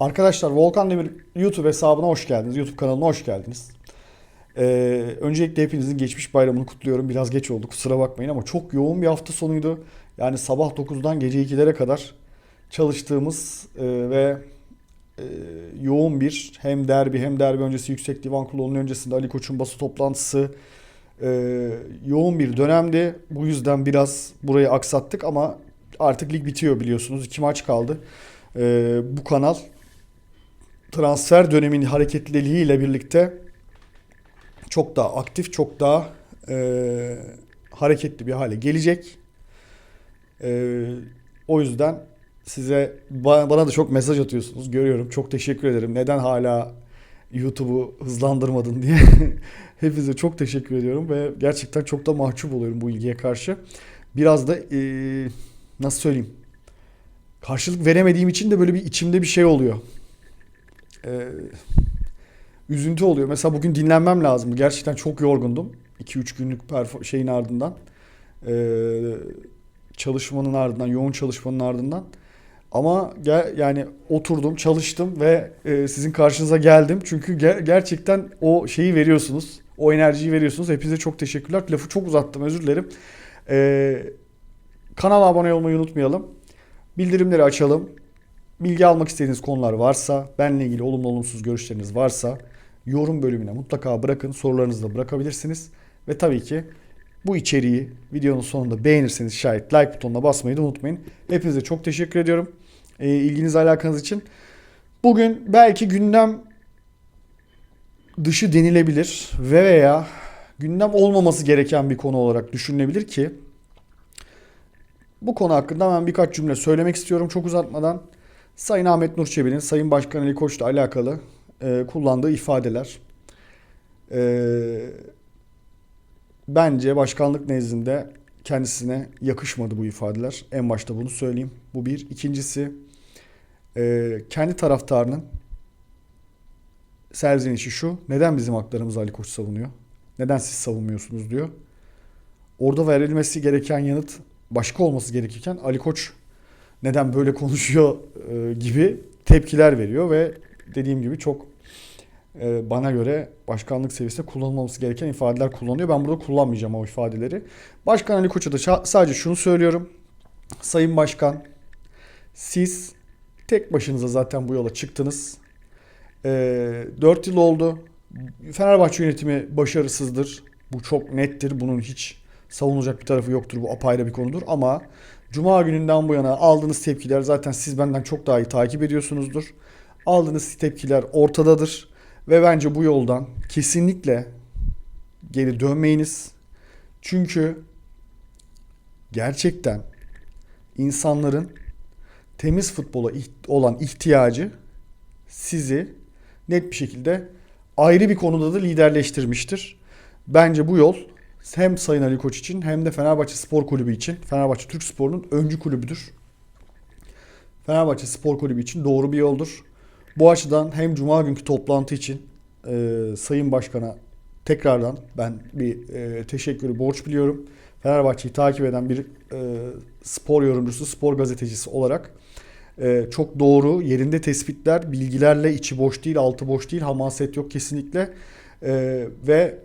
Arkadaşlar Volkan Demir YouTube hesabına hoş geldiniz. YouTube kanalına hoş geldiniz. Ee, öncelikle hepinizin geçmiş bayramını kutluyorum. Biraz geç oldu kusura bakmayın ama çok yoğun bir hafta sonuydu. Yani sabah 9'dan gece 2'lere kadar çalıştığımız e, ve e, yoğun bir hem derbi hem derbi öncesi Yüksek Divan Kurulu'nun öncesinde Ali Koç'un basın toplantısı e, yoğun bir dönemdi. Bu yüzden biraz burayı aksattık ama artık lig bitiyor biliyorsunuz. İki maç kaldı. E, bu kanal transfer dönemin hareketliliğiyle birlikte çok daha aktif, çok daha e, hareketli bir hale gelecek. E, o yüzden size ba- bana da çok mesaj atıyorsunuz. Görüyorum. Çok teşekkür ederim. Neden hala YouTube'u hızlandırmadın diye. Hepinize çok teşekkür ediyorum ve gerçekten çok da mahcup oluyorum bu ilgiye karşı. Biraz da e, nasıl söyleyeyim? Karşılık veremediğim için de böyle bir içimde bir şey oluyor. Ee, üzüntü oluyor. Mesela bugün dinlenmem lazım. Gerçekten çok yorgundum. 2-3 günlük şeyin ardından. Ee, çalışmanın ardından, yoğun çalışmanın ardından. Ama gel, yani oturdum, çalıştım ve e, sizin karşınıza geldim. Çünkü ger- gerçekten o şeyi veriyorsunuz. O enerjiyi veriyorsunuz. Hepinize çok teşekkürler. Lafı çok uzattım, özür dilerim. Ee, kanala abone olmayı unutmayalım. Bildirimleri açalım. Bilgi almak istediğiniz konular varsa, benle ilgili olumlu olumsuz görüşleriniz varsa yorum bölümüne mutlaka bırakın. Sorularınızı da bırakabilirsiniz. Ve tabii ki bu içeriği videonun sonunda beğenirseniz şayet like butonuna basmayı da unutmayın. Hepinize çok teşekkür ediyorum. E, ilginiz alakanız için. Bugün belki gündem dışı denilebilir ve veya gündem olmaması gereken bir konu olarak düşünülebilir ki bu konu hakkında ben birkaç cümle söylemek istiyorum çok uzatmadan. Sayın Ahmet Nur Çebi'nin Sayın Başkan Ali Koç'la alakalı e, kullandığı ifadeler e, bence başkanlık nezdinde kendisine yakışmadı bu ifadeler. En başta bunu söyleyeyim. Bu bir. İkincisi e, kendi taraftarının serzenişi şu. Neden bizim haklarımızı Ali Koç savunuyor? Neden siz savunmuyorsunuz diyor. Orada verilmesi gereken yanıt başka olması gerekirken Ali Koç neden böyle konuşuyor e, gibi tepkiler veriyor ve dediğim gibi çok e, bana göre başkanlık seviyesinde kullanılmaması gereken ifadeler kullanıyor. Ben burada kullanmayacağım o ifadeleri. Başkan Ali Koç'a da sadece şunu söylüyorum. Sayın Başkan siz tek başınıza zaten bu yola çıktınız. E, 4 yıl oldu. Fenerbahçe yönetimi başarısızdır. Bu çok nettir. Bunun hiç savunulacak bir tarafı yoktur. Bu apayrı bir konudur. Ama Cuma gününden bu yana aldığınız tepkiler zaten siz benden çok daha iyi takip ediyorsunuzdur. Aldığınız tepkiler ortadadır. Ve bence bu yoldan kesinlikle geri dönmeyiniz. Çünkü gerçekten insanların temiz futbola olan ihtiyacı sizi net bir şekilde ayrı bir konuda da liderleştirmiştir. Bence bu yol hem Sayın Ali Koç için hem de Fenerbahçe Spor Kulübü için Fenerbahçe Türk Spor'un öncü kulübüdür. Fenerbahçe Spor Kulübü için doğru bir yoldur. Bu açıdan hem Cuma günkü toplantı için e, Sayın Başkan'a tekrardan ben bir e, teşekkürü borç biliyorum. Fenerbahçe'yi takip eden bir e, spor yorumcusu, spor gazetecisi olarak e, çok doğru, yerinde tespitler, bilgilerle içi boş değil, altı boş değil, hamaset yok kesinlikle. E, ve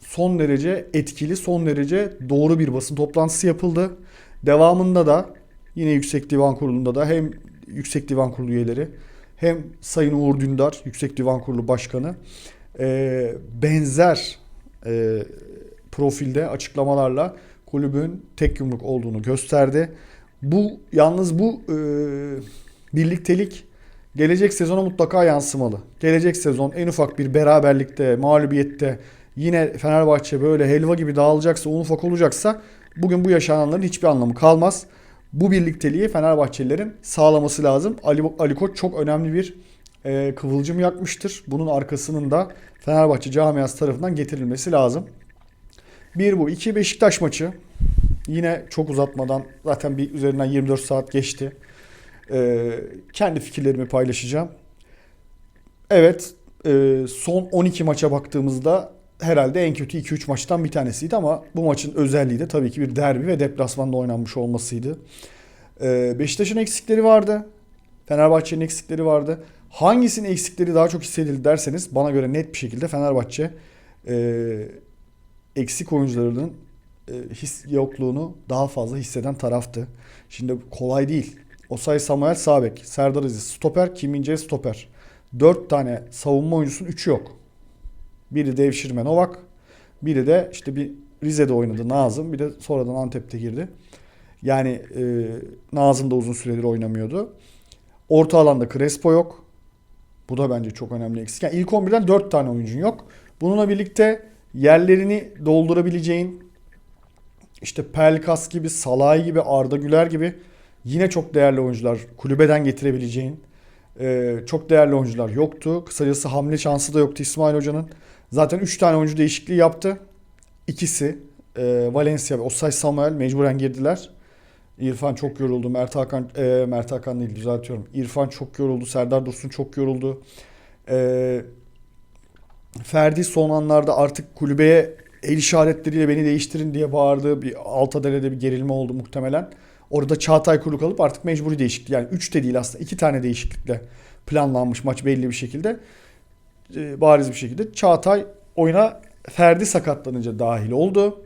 son derece etkili, son derece doğru bir basın toplantısı yapıldı. Devamında da yine Yüksek Divan Kurulu'nda da hem Yüksek Divan Kurulu üyeleri hem Sayın Uğur Dündar, Yüksek Divan Kurulu Başkanı e, benzer e, profilde açıklamalarla kulübün tek yumruk olduğunu gösterdi. Bu yalnız bu e, birliktelik gelecek sezona mutlaka yansımalı. Gelecek sezon en ufak bir beraberlikte, mağlubiyette yine Fenerbahçe böyle helva gibi dağılacaksa, un ufak olacaksa bugün bu yaşananların hiçbir anlamı kalmaz. Bu birlikteliği Fenerbahçelilerin sağlaması lazım. Ali, Ali Koç çok önemli bir e, kıvılcım yakmıştır. Bunun arkasının da Fenerbahçe camiası tarafından getirilmesi lazım. Bir bu. iki Beşiktaş maçı. Yine çok uzatmadan zaten bir üzerinden 24 saat geçti. E, kendi fikirlerimi paylaşacağım. Evet e, son 12 maça baktığımızda herhalde en kötü 2-3 maçtan bir tanesiydi ama bu maçın özelliği de tabii ki bir derbi ve deplasmanda oynanmış olmasıydı. Ee, Beşiktaş'ın eksikleri vardı. Fenerbahçe'nin eksikleri vardı. Hangisinin eksikleri daha çok hissedildi derseniz bana göre net bir şekilde Fenerbahçe e, eksik oyuncularının e, his yokluğunu daha fazla hisseden taraftı. Şimdi kolay değil. Osay Samuel sağ bek, Serdar Aziz stoper, Kim stoper. 4 tane savunma oyuncusunun 3'ü yok. Biri Devşirme Novak, biri de işte bir Rize'de oynadı Nazım, bir de sonradan Antep'te girdi. Yani e, Nazım da uzun süredir oynamıyordu. Orta alanda Crespo yok. Bu da bence çok önemli eksik. Yani ilk 11'den 4 tane oyuncun yok. Bununla birlikte yerlerini doldurabileceğin işte Pelkas gibi, Salay gibi, Arda Güler gibi yine çok değerli oyuncular kulübeden getirebileceğin e, çok değerli oyuncular yoktu. Kısacası hamle şansı da yoktu İsmail Hoca'nın. Zaten 3 tane oyuncu değişikliği yaptı. İkisi e, Valencia ve Osay Samuel mecburen girdiler. İrfan çok yoruldu. Mert Hakan, e, Mert Hakan değil düzeltiyorum. İrfan çok yoruldu. Serdar Dursun çok yoruldu. E, Ferdi son anlarda artık kulübeye el işaretleriyle beni değiştirin diye bağırdı. Bir Altadere'de bir gerilme oldu muhtemelen. Orada Çağatay Kulu kalıp artık mecburi değişiklik. Yani 3 de değil aslında 2 tane değişiklikle planlanmış maç belli bir şekilde. E, bariz bir şekilde. Çağatay oyuna Ferdi sakatlanınca dahil oldu.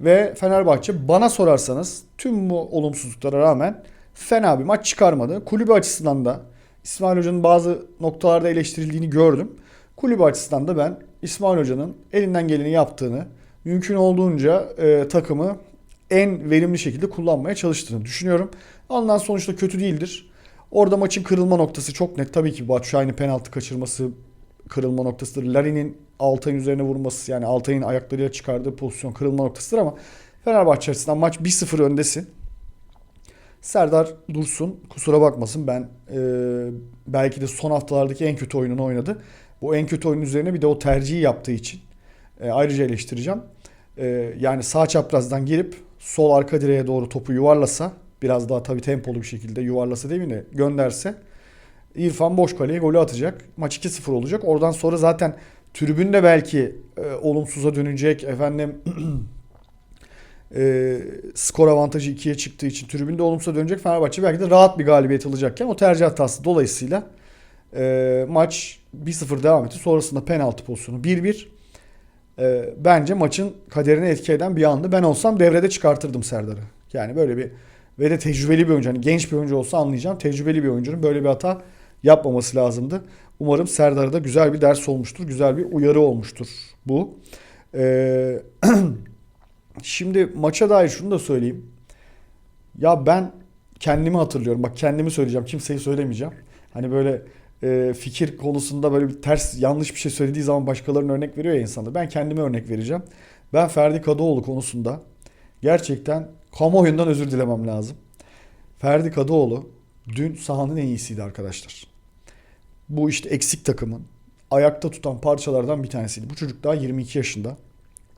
Ve Fenerbahçe bana sorarsanız tüm bu olumsuzluklara rağmen fena bir maç çıkarmadı. Kulübü açısından da İsmail Hoca'nın bazı noktalarda eleştirildiğini gördüm. Kulübü açısından da ben İsmail Hoca'nın elinden geleni yaptığını, mümkün olduğunca e, takımı en verimli şekilde kullanmaya çalıştığını düşünüyorum. Alınan sonuçta kötü değildir. Orada maçın kırılma noktası çok net. Tabii ki Batshuayi'nin penaltı kaçırması kırılma noktasıdır. Larin'in Altay'ın üzerine vurması yani Altay'ın ayaklarıyla çıkardığı pozisyon kırılma noktasıdır ama Fenerbahçe açısından maç 1-0 öndesin. Serdar Dursun kusura bakmasın ben e, belki de son haftalardaki en kötü oyununu oynadı. Bu en kötü oyun üzerine bir de o tercihi yaptığı için e, ayrıca eleştireceğim. E, yani sağ çaprazdan girip sol arka direğe doğru topu yuvarlasa biraz daha tabii tempolu bir şekilde yuvarlasa değil mi de gönderse İrfan boş kaleye golü atacak. Maç 2-0 olacak. Oradan sonra zaten tribün de belki e, olumsuza dönecek. Efendim e, skor avantajı 2'ye çıktığı için tribünde olumsuza dönecek. Fenerbahçe belki de rahat bir galibiyet alacakken o tercih hatası dolayısıyla e, maç 1-0 devam etti. Sonrasında penaltı pozisyonu 1-1. E, bence maçın kaderini etki eden bir andı. Ben olsam devrede çıkartırdım Serdar'ı. Yani böyle bir ve de tecrübeli bir oyuncu. Hani genç bir oyuncu olsa anlayacağım. Tecrübeli bir oyuncunun böyle bir hata yapmaması lazımdı. Umarım Serdar'a da güzel bir ders olmuştur. Güzel bir uyarı olmuştur bu. Ee, şimdi maça dair şunu da söyleyeyim. Ya ben kendimi hatırlıyorum. Bak kendimi söyleyeceğim. Kimseyi söylemeyeceğim. Hani böyle e, fikir konusunda böyle bir ters yanlış bir şey söylediği zaman başkalarının örnek veriyor ya insanlar. Ben kendime örnek vereceğim. Ben Ferdi Kadıoğlu konusunda gerçekten kamuoyundan özür dilemem lazım. Ferdi Kadıoğlu dün sahanın en iyisiydi arkadaşlar. Bu işte eksik takımın ayakta tutan parçalardan bir tanesiydi. Bu çocuk daha 22 yaşında.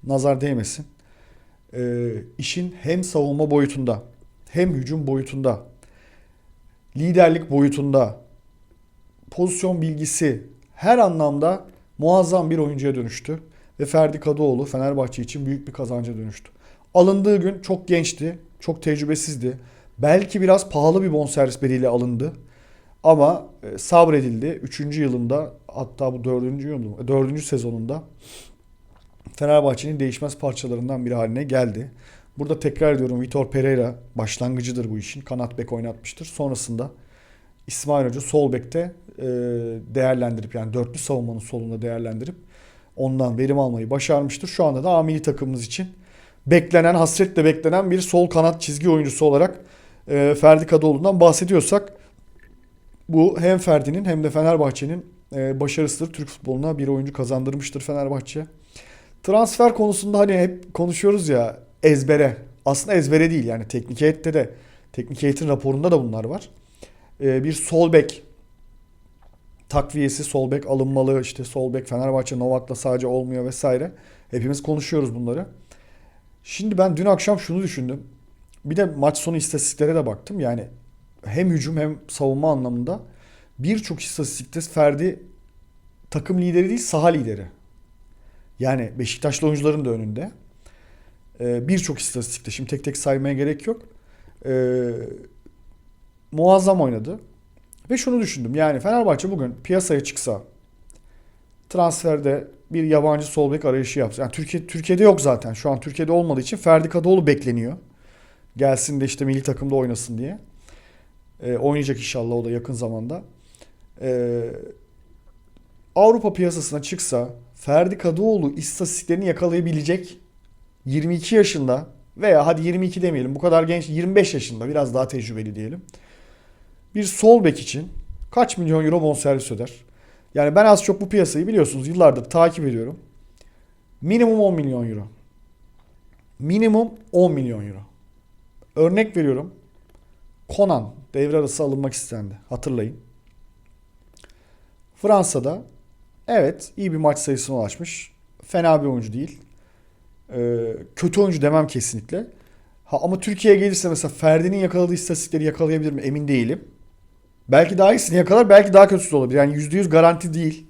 Nazar değmesin. Ee, işin hem savunma boyutunda hem hücum boyutunda liderlik boyutunda pozisyon bilgisi her anlamda muazzam bir oyuncuya dönüştü. Ve Ferdi Kadıoğlu Fenerbahçe için büyük bir kazanca dönüştü. Alındığı gün çok gençti, çok tecrübesizdi. Belki biraz pahalı bir bonservis bedeli alındı. Ama e, sabredildi. Üçüncü yılında hatta bu dördüncü yılında, dördüncü sezonunda Fenerbahçe'nin değişmez parçalarından biri haline geldi. Burada tekrar ediyorum Vitor Pereira başlangıcıdır bu işin. Kanat bek oynatmıştır. Sonrasında İsmail Hoca sol bekte e, değerlendirip yani dörtlü savunmanın solunda değerlendirip ondan verim almayı başarmıştır. Şu anda da amili takımımız için beklenen, hasretle beklenen bir sol kanat çizgi oyuncusu olarak e, Ferdi Kadıoğlu'ndan bahsediyorsak bu hem Ferdi'nin hem de Fenerbahçe'nin e, başarısıdır. Türk futboluna bir oyuncu kazandırmıştır Fenerbahçe. Transfer konusunda hani hep konuşuyoruz ya ezbere. Aslında ezbere değil yani teknik heyette de teknik heyetin raporunda da bunlar var. E, bir sol bek takviyesi sol bek alınmalı. işte sol bek Fenerbahçe Novak'la sadece olmuyor vesaire. Hepimiz konuşuyoruz bunları. Şimdi ben dün akşam şunu düşündüm. Bir de maç sonu istatistiklere de baktım. Yani hem hücum hem savunma anlamında birçok istatistikte Ferdi takım lideri değil saha lideri. Yani Beşiktaşlı oyuncuların da önünde. Ee, birçok istatistikte şimdi tek tek saymaya gerek yok. Ee, muazzam oynadı. Ve şunu düşündüm. Yani Fenerbahçe bugün piyasaya çıksa transferde bir yabancı sol bek arayışı yapsa. Yani Türkiye Türkiye'de yok zaten. Şu an Türkiye'de olmadığı için Ferdi Kadıoğlu bekleniyor. Gelsin de işte milli takımda oynasın diye. Ee, oynayacak inşallah o da yakın zamanda. Ee, Avrupa piyasasına çıksa Ferdi Kadıoğlu istatistiklerini yakalayabilecek 22 yaşında veya hadi 22 demeyelim bu kadar genç 25 yaşında biraz daha tecrübeli diyelim. Bir sol bek için kaç milyon euro bonservis öder? Yani ben az çok bu piyasayı biliyorsunuz yıllardır takip ediyorum. Minimum 10 milyon euro. Minimum 10 milyon euro. Örnek veriyorum. Conan devre arası alınmak istendi. Hatırlayın. Fransa'da evet iyi bir maç sayısına ulaşmış. Fena bir oyuncu değil. Ee, kötü oyuncu demem kesinlikle. Ha, ama Türkiye'ye gelirse mesela Ferdi'nin yakaladığı istatistikleri yakalayabilir mi emin değilim. Belki daha iyisini yakalar belki daha kötüsü olabilir. Yani %100 garanti değil.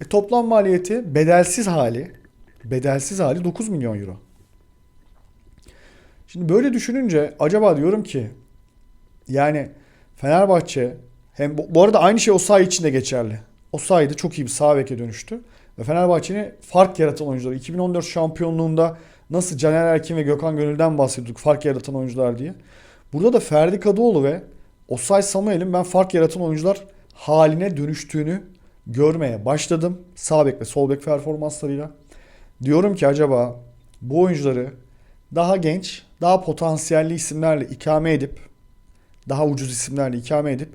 E, toplam maliyeti bedelsiz hali bedelsiz hali 9 milyon euro. Şimdi böyle düşününce acaba diyorum ki yani Fenerbahçe hem bu, arada aynı şey Osayi için de geçerli. Osayi de çok iyi bir sağ beke dönüştü. Ve Fenerbahçe'nin fark yaratan oyuncuları. 2014 şampiyonluğunda nasıl Caner Erkin ve Gökhan Gönül'den bahsediyorduk fark yaratan oyuncular diye. Burada da Ferdi Kadıoğlu ve Osay Samuel'in ben fark yaratan oyuncular haline dönüştüğünü görmeye başladım. Sağ bek ve sol bek performanslarıyla. Diyorum ki acaba bu oyuncuları daha genç, daha potansiyelli isimlerle ikame edip daha ucuz isimlerle ikame edip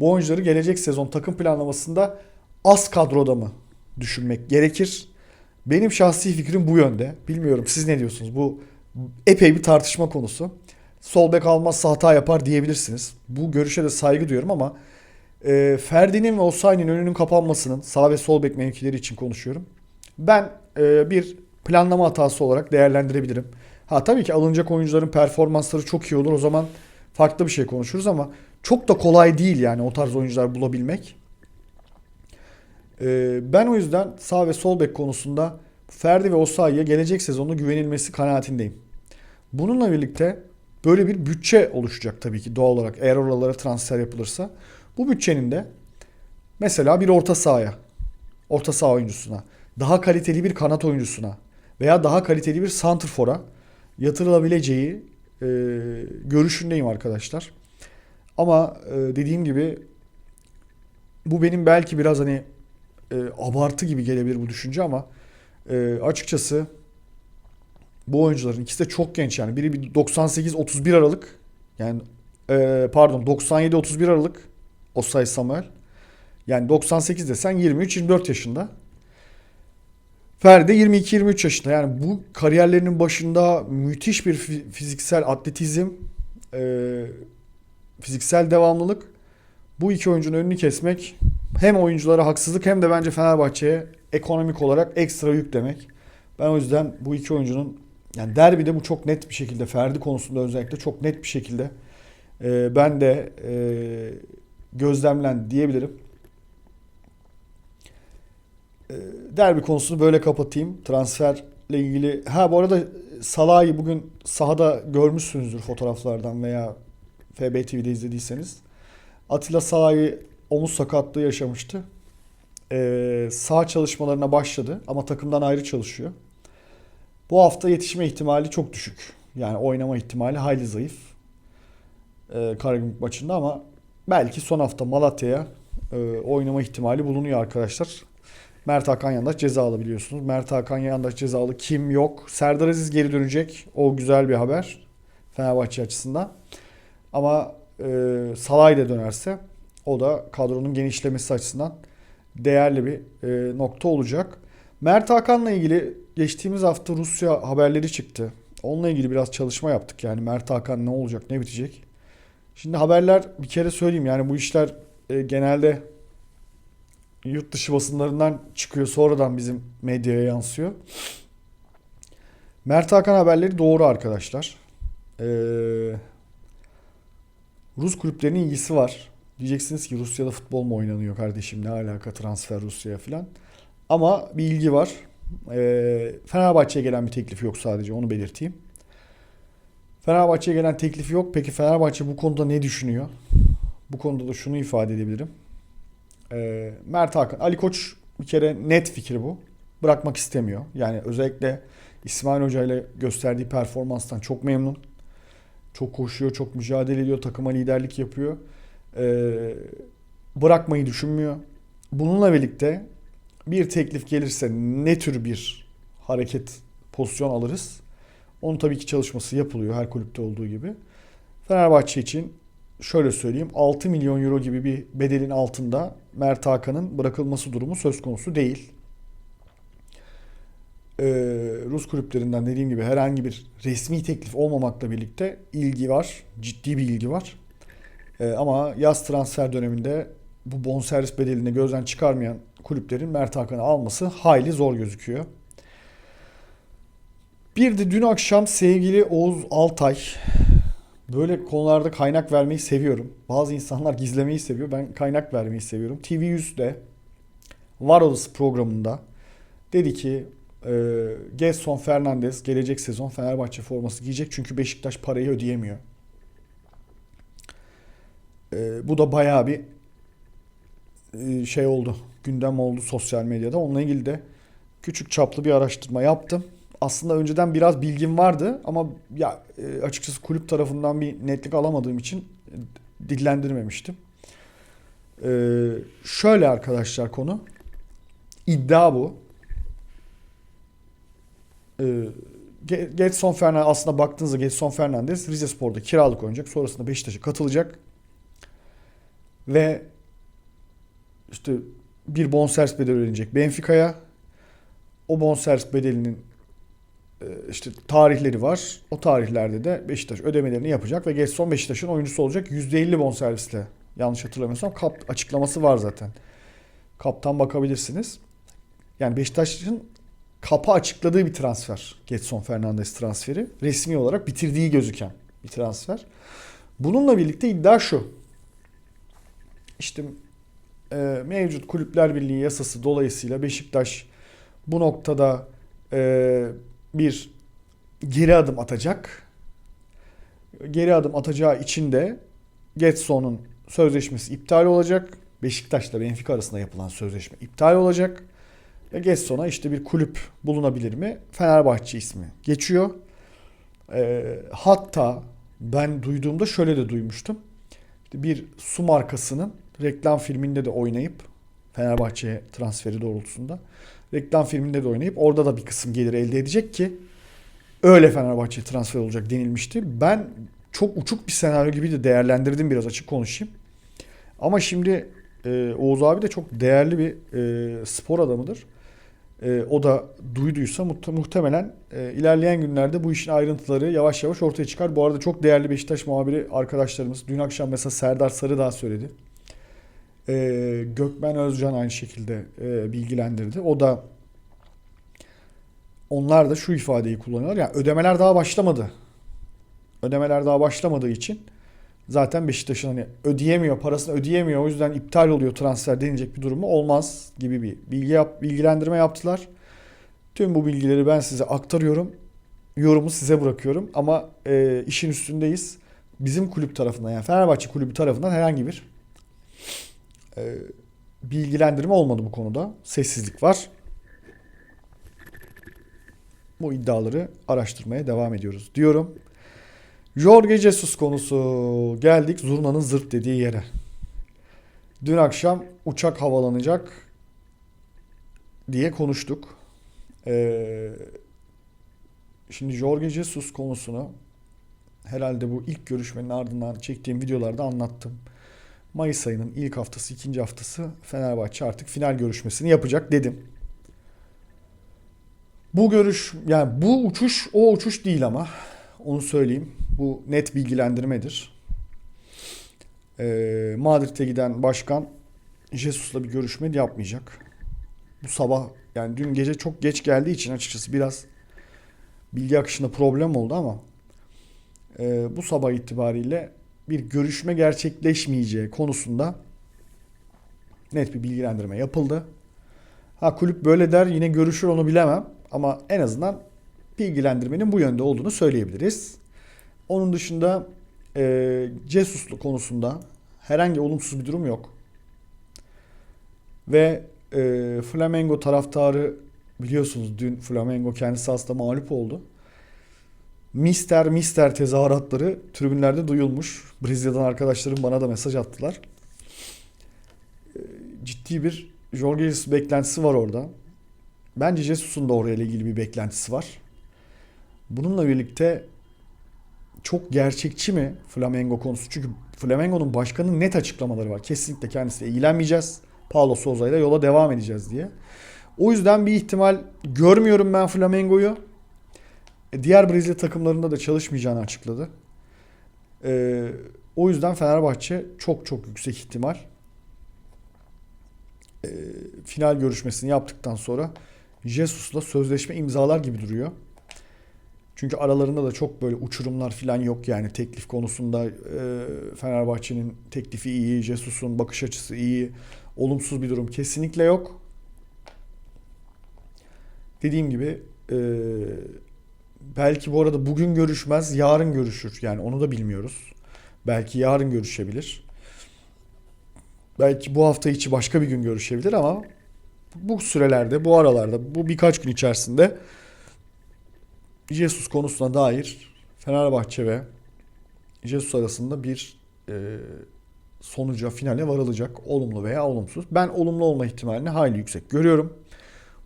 bu oyuncuları gelecek sezon takım planlamasında az kadroda mı düşünmek gerekir? Benim şahsi fikrim bu yönde. Bilmiyorum siz ne diyorsunuz? Bu epey bir tartışma konusu. Sol bek almazsa hata yapar diyebilirsiniz. Bu görüşe de saygı duyuyorum ama e, Ferdi'nin ve Osayi'nin önünün kapanmasının sağ ve sol bek mevkileri için konuşuyorum. Ben e, bir planlama hatası olarak değerlendirebilirim. Ha tabii ki alınacak oyuncuların performansları çok iyi olur. O zaman farklı bir şey konuşuruz ama çok da kolay değil yani o tarz oyuncular bulabilmek. Ee, ben o yüzden sağ ve sol bek konusunda Ferdi ve Osayi'ye gelecek sezonda güvenilmesi kanaatindeyim. Bununla birlikte böyle bir bütçe oluşacak tabii ki doğal olarak eğer oralara transfer yapılırsa. Bu bütçenin de mesela bir orta sahaya, orta saha oyuncusuna, daha kaliteli bir kanat oyuncusuna veya daha kaliteli bir santrfora yatırılabileceği e, görüşündeyim arkadaşlar. Ama e, dediğim gibi bu benim belki biraz hani e, abartı gibi gelebilir bu düşünce ama e, açıkçası bu oyuncuların ikisi de çok genç yani. Biri bir 98-31 Aralık yani e, pardon 97-31 Aralık Osay Samuel. Yani 98 desen 23-24 yaşında. Ferdi 22-23 yaşında. Yani bu kariyerlerinin başında müthiş bir fi- fiziksel atletizm, e, fiziksel devamlılık. Bu iki oyuncunun önünü kesmek hem oyunculara haksızlık hem de bence Fenerbahçe'ye ekonomik olarak ekstra yük demek. Ben o yüzden bu iki oyuncunun yani derbide bu çok net bir şekilde Ferdi konusunda özellikle çok net bir şekilde e, ben de e, gözlemlendi diyebilirim. E, derbi konusunu böyle kapatayım. Transferle ilgili. Ha bu arada Salah'ı bugün sahada görmüşsünüzdür fotoğraflardan veya FB TV'de izlediyseniz. Atilla Salah'ı omuz sakatlığı yaşamıştı. Ee, sağ çalışmalarına başladı ama takımdan ayrı çalışıyor. Bu hafta yetişme ihtimali çok düşük. Yani oynama ihtimali hayli zayıf. Ee, Karagümrük maçında ama belki son hafta Malatya'ya e, oynama ihtimali bulunuyor arkadaşlar. Mert Hakan Yandaş cezalı biliyorsunuz. Mert Hakan Yandaş cezalı kim yok. Serdar Aziz geri dönecek. O güzel bir haber. Fenerbahçe açısından. Ama e, Salay da dönerse o da kadronun genişlemesi açısından değerli bir e, nokta olacak. Mert Hakan'la ilgili geçtiğimiz hafta Rusya haberleri çıktı. Onunla ilgili biraz çalışma yaptık. Yani Mert Hakan ne olacak, ne bitecek. Şimdi haberler bir kere söyleyeyim yani bu işler e, genelde yurt dışı basınlarından çıkıyor sonradan bizim medyaya yansıyor. Mert Hakan haberleri doğru arkadaşlar. Ee, Rus kulüplerinin ilgisi var. Diyeceksiniz ki Rusya'da futbol mu oynanıyor kardeşim ne alaka transfer Rusya'ya falan. Ama bir ilgi var. Ee, Fenerbahçe'ye gelen bir teklif yok sadece onu belirteyim. Fenerbahçe'ye gelen teklifi yok. Peki Fenerbahçe bu konuda ne düşünüyor? Bu konuda da şunu ifade edebilirim. Ee, Mert Hakan, Ali Koç bir kere net fikri bu. Bırakmak istemiyor. Yani özellikle İsmail Hoca ile gösterdiği performanstan çok memnun. Çok koşuyor, çok mücadele ediyor, takıma liderlik yapıyor. Ee, bırakmayı düşünmüyor. Bununla birlikte bir teklif gelirse ne tür bir hareket pozisyon alırız? Onun tabii ki çalışması yapılıyor her kulüpte olduğu gibi. Fenerbahçe için şöyle söyleyeyim 6 milyon euro gibi bir bedelin altında Mert Hakan'ın bırakılması durumu söz konusu değil. Ee, Rus kulüplerinden dediğim gibi herhangi bir resmi teklif olmamakla birlikte ilgi var. Ciddi bir ilgi var. Ee, ama yaz transfer döneminde bu bonservis bedelini gözden çıkarmayan kulüplerin Mert Hakan'ı alması hayli zor gözüküyor. Bir de dün akşam sevgili Oğuz Altay böyle konularda kaynak vermeyi seviyorum. Bazı insanlar gizlemeyi seviyor. Ben kaynak vermeyi seviyorum. TV100'de Var Odası programında dedi ki e, Gerson Fernandez gelecek sezon Fenerbahçe forması giyecek çünkü Beşiktaş parayı ödeyemiyor. E, bu da bayağı bir e, şey oldu. Gündem oldu sosyal medyada. Onunla ilgili de küçük çaplı bir araştırma yaptım. Aslında önceden biraz bilgim vardı ama ya e, açıkçası kulüp tarafından bir netlik alamadığım için e, dillendirmemiştim. E, şöyle arkadaşlar konu. İddia bu. E, Ge- Getson Fernandez aslında baktığınızda Getson Fernandez Rize Spor'da kiralık oynayacak. Sonrasında Beşiktaş'a katılacak. Ve işte bir bonservis bedeli ödenecek Benfica'ya. O bonservis bedelinin işte tarihleri var. O tarihlerde de Beşiktaş ödemelerini yapacak ve Getson Beşiktaş'ın oyuncusu olacak. %50 bonservisle yanlış hatırlamıyorsam kap açıklaması var zaten. Kaptan bakabilirsiniz. Yani Beşiktaş'ın kapı açıkladığı bir transfer. Getson Fernandes transferi. Resmi olarak bitirdiği gözüken bir transfer. Bununla birlikte iddia şu. İşte e, mevcut Kulüpler Birliği yasası dolayısıyla Beşiktaş bu noktada e, bir geri adım atacak. Geri adım atacağı için de Getson'un sözleşmesi iptal olacak. Beşiktaş'la Benfica arasında yapılan sözleşme iptal olacak. Ve Getson'a işte bir kulüp bulunabilir mi? Fenerbahçe ismi geçiyor. E, hatta ben duyduğumda şöyle de duymuştum. İşte bir su markasının reklam filminde de oynayıp Fenerbahçe'ye transferi doğrultusunda reklam filminde de oynayıp orada da bir kısım gelir elde edecek ki öyle Fenerbahçe transfer olacak denilmişti. Ben çok uçuk bir senaryo gibi de değerlendirdim biraz açık konuşayım. Ama şimdi e, Oğuz abi de çok değerli bir e, spor adamıdır. E, o da duyduysa muht- muhtemelen e, ilerleyen günlerde bu işin ayrıntıları yavaş yavaş ortaya çıkar. Bu arada çok değerli Beşiktaş muhabiri arkadaşlarımız dün akşam mesela Serdar Sarı daha söyledi. E, Gökmen Özcan aynı şekilde e, bilgilendirdi. O da onlar da şu ifadeyi kullanıyorlar. Yani ödemeler daha başlamadı. Ödemeler daha başlamadığı için zaten Beşiktaş'ın hani ödeyemiyor, parasını ödeyemiyor. O yüzden iptal oluyor transfer denilecek bir durumu olmaz gibi bir bilgi yap, bilgilendirme yaptılar. Tüm bu bilgileri ben size aktarıyorum. Yorumu size bırakıyorum ama e, işin üstündeyiz. Bizim kulüp tarafından yani Fenerbahçe kulübü tarafından herhangi bir e, bilgilendirme olmadı bu konuda. Sessizlik var. Bu iddiaları araştırmaya devam ediyoruz diyorum. Jorge Jesus konusu. Geldik zurnanın zırt dediği yere. Dün akşam uçak havalanacak diye konuştuk. Ee, şimdi Jorge Jesus konusunu herhalde bu ilk görüşmenin ardından çektiğim videolarda anlattım. Mayıs ayının ilk haftası, ikinci haftası Fenerbahçe artık final görüşmesini yapacak dedim. Bu görüş yani bu uçuş o uçuş değil ama onu söyleyeyim. Bu net bilgilendirmedir. Ee, Madrid'e giden başkan Jesus'la bir görüşme yapmayacak. Bu sabah yani dün gece çok geç geldiği için açıkçası biraz bilgi akışında problem oldu ama e, bu sabah itibariyle bir görüşme gerçekleşmeyeceği konusunda net bir bilgilendirme yapıldı. Ha kulüp böyle der yine görüşür onu bilemem ama en azından bilgilendirmenin bu yönde olduğunu söyleyebiliriz. Onun dışında e, Cesuslu konusunda Herhangi olumsuz bir durum yok. Ve e, Flamengo taraftarı biliyorsunuz dün Flamengo kendisi aslında mağlup oldu. Mister Mister tezahüratları tribünlerde duyulmuş. Brezilya'dan arkadaşlarım bana da mesaj attılar. E, Ciddi bir Jorge Jesus beklentisi var orada. Bence Jesus'un da orayla ilgili bir beklentisi var. Bununla birlikte çok gerçekçi mi Flamengo konusu? Çünkü Flamengo'nun başkanının net açıklamaları var. Kesinlikle kendisiyle ilgilenmeyeceğiz. Paulo Souza ile yola devam edeceğiz diye. O yüzden bir ihtimal görmüyorum ben Flamengo'yu. E, Diğer Brezilya takımlarında da çalışmayacağını açıkladı. Ee, o yüzden Fenerbahçe çok çok yüksek ihtimal e, final görüşmesini yaptıktan sonra Jesus'la sözleşme imzalar gibi duruyor. Çünkü aralarında da çok böyle uçurumlar falan yok yani teklif konusunda e, Fenerbahçe'nin teklifi iyi, Jesus'un bakış açısı iyi, olumsuz bir durum kesinlikle yok. Dediğim gibi e, belki bu arada bugün görüşmez, yarın görüşür. Yani onu da bilmiyoruz. Belki yarın görüşebilir. Belki bu hafta içi başka bir gün görüşebilir ama bu sürelerde, bu aralarda, bu birkaç gün içerisinde Jesus konusuna dair Fenerbahçe ve Jesus arasında bir e, sonuca, finale varılacak. Olumlu veya olumsuz. Ben olumlu olma ihtimalini hayli yüksek görüyorum.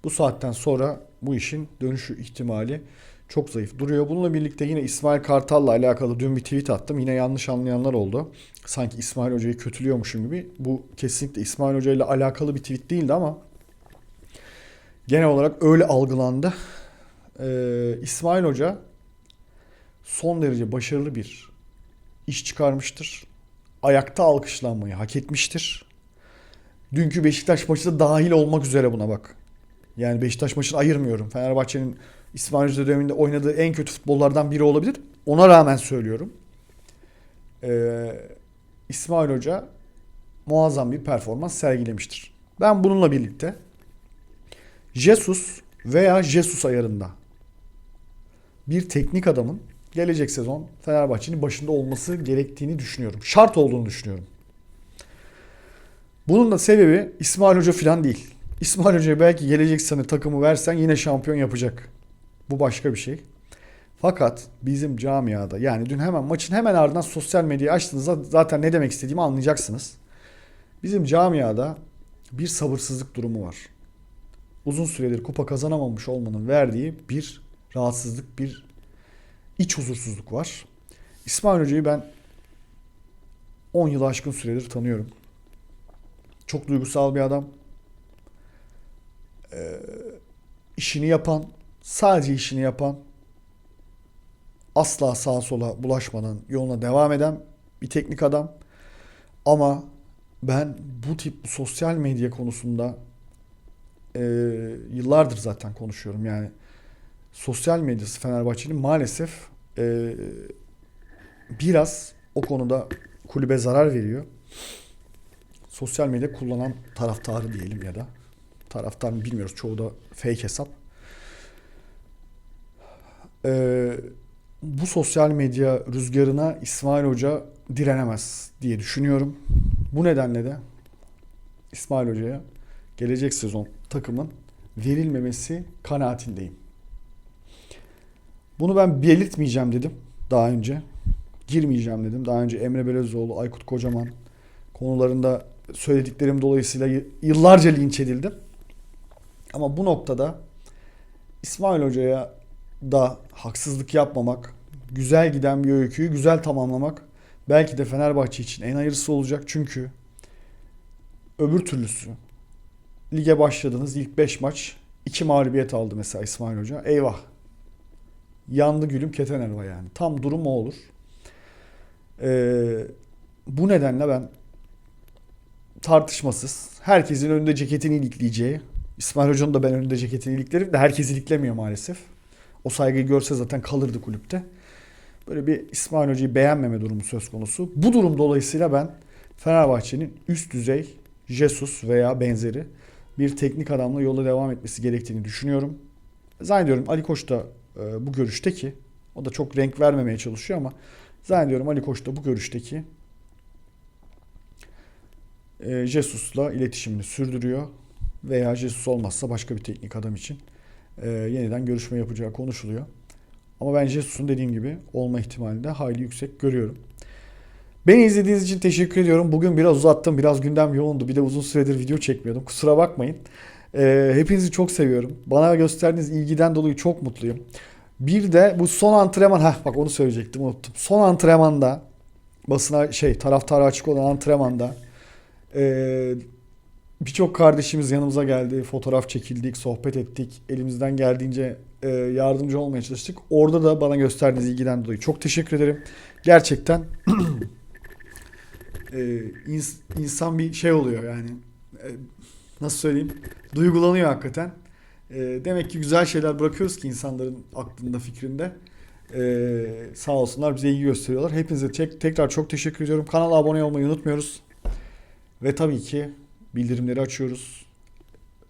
Bu saatten sonra bu işin dönüşü ihtimali çok zayıf duruyor. Bununla birlikte yine İsmail Kartal'la alakalı dün bir tweet attım. Yine yanlış anlayanlar oldu. Sanki İsmail Hoca'yı kötülüyormuşum gibi. Bu kesinlikle İsmail Hoca ile alakalı bir tweet değildi ama genel olarak öyle algılandı. Ee, İsmail Hoca son derece başarılı bir iş çıkarmıştır. Ayakta alkışlanmayı hak etmiştir. Dünkü Beşiktaş maçı da dahil olmak üzere buna bak. Yani Beşiktaş maçını ayırmıyorum. Fenerbahçe'nin İsmail Hoca döneminde oynadığı en kötü futbollardan biri olabilir. Ona rağmen söylüyorum. Ee, İsmail Hoca muazzam bir performans sergilemiştir. Ben bununla birlikte Jesus veya Jesus ayarında bir teknik adamın gelecek sezon Fenerbahçe'nin başında olması gerektiğini düşünüyorum. Şart olduğunu düşünüyorum. Bunun da sebebi İsmail Hoca falan değil. İsmail Hoca'ya belki gelecek sene takımı versen yine şampiyon yapacak. Bu başka bir şey. Fakat bizim camiada yani dün hemen maçın hemen ardından sosyal medyayı açtığınızda zaten ne demek istediğimi anlayacaksınız. Bizim camiada bir sabırsızlık durumu var. Uzun süredir kupa kazanamamış olmanın verdiği bir rahatsızlık, bir iç huzursuzluk var. İsmail Hoca'yı ben 10 yıl aşkın süredir tanıyorum. Çok duygusal bir adam. Ee, işini yapan, sadece işini yapan, asla sağa sola bulaşmadan yoluna devam eden bir teknik adam. Ama ben bu tip sosyal medya konusunda e, yıllardır zaten konuşuyorum. Yani sosyal medyası Fenerbahçe'nin maalesef e, biraz o konuda kulübe zarar veriyor. Sosyal medya kullanan taraftarı diyelim ya da taraftar bilmiyoruz. Çoğu da fake hesap. Ee, bu sosyal medya rüzgarına İsmail Hoca direnemez diye düşünüyorum. Bu nedenle de İsmail Hoca'ya gelecek sezon takımın verilmemesi kanaatindeyim. Bunu ben belirtmeyeceğim dedim daha önce. Girmeyeceğim dedim. Daha önce Emre Belezoğlu, Aykut Kocaman konularında söylediklerim dolayısıyla yıllarca linç edildim. Ama bu noktada İsmail Hoca'ya da haksızlık yapmamak, güzel giden bir öyküyü güzel tamamlamak belki de Fenerbahçe için en hayırlısı olacak. Çünkü öbür türlüsü lige başladınız ilk 5 maç 2 mağlubiyet aldı mesela İsmail Hoca. Eyvah. Yandı gülüm keten elva yani. Tam durum o olur. Ee, bu nedenle ben tartışmasız herkesin önünde ceketini ilikleyeceği İsmail Hoca'nın da ben önünde ceketini iliklerim de herkes iliklemiyor maalesef. O saygıyı görse zaten kalırdı kulüpte. Böyle bir İsmail Hoca'yı beğenmeme durumu söz konusu. Bu durum dolayısıyla ben Fenerbahçe'nin üst düzey Jesus veya benzeri bir teknik adamla yola devam etmesi gerektiğini düşünüyorum. Zannediyorum Ali Koç da e, bu görüşte ki o da çok renk vermemeye çalışıyor ama zannediyorum Ali Koç da bu görüşteki e, Jesus'la iletişimini sürdürüyor veya Jesus olmazsa başka bir teknik adam için e, yeniden görüşme yapacağı konuşuluyor. Ama ben Jesus'un dediğim gibi olma ihtimalini de hayli yüksek görüyorum. Beni izlediğiniz için teşekkür ediyorum. Bugün biraz uzattım. Biraz gündem yoğundu. Bir de uzun süredir video çekmiyordum. Kusura bakmayın. Ee, hepinizi çok seviyorum. Bana gösterdiğiniz ilgiden dolayı çok mutluyum. Bir de bu son antrenman. Heh bak onu söyleyecektim unuttum. Son antrenmanda basına şey taraftara açık olan antrenmanda ee, birçok kardeşimiz yanımıza geldi. Fotoğraf çekildik, sohbet ettik. Elimizden geldiğince e, yardımcı olmaya çalıştık. Orada da bana gösterdiğiniz ilgiden dolayı çok teşekkür ederim. Gerçekten e, ins- insan bir şey oluyor yani. E, nasıl söyleyeyim? Duygulanıyor hakikaten. Demek ki güzel şeyler bırakıyoruz ki insanların aklında, fikrinde. E, sağ olsunlar bize ilgi gösteriyorlar. Hepinize tek, tekrar çok teşekkür ediyorum. Kanala abone olmayı unutmuyoruz. Ve tabii ki bildirimleri açıyoruz.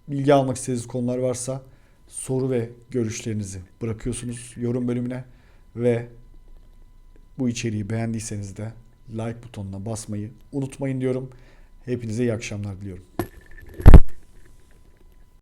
Bilgi almak istediğiniz konular varsa soru ve görüşlerinizi bırakıyorsunuz yorum bölümüne ve bu içeriği beğendiyseniz de like butonuna basmayı unutmayın diyorum. Hepinize iyi akşamlar diliyorum.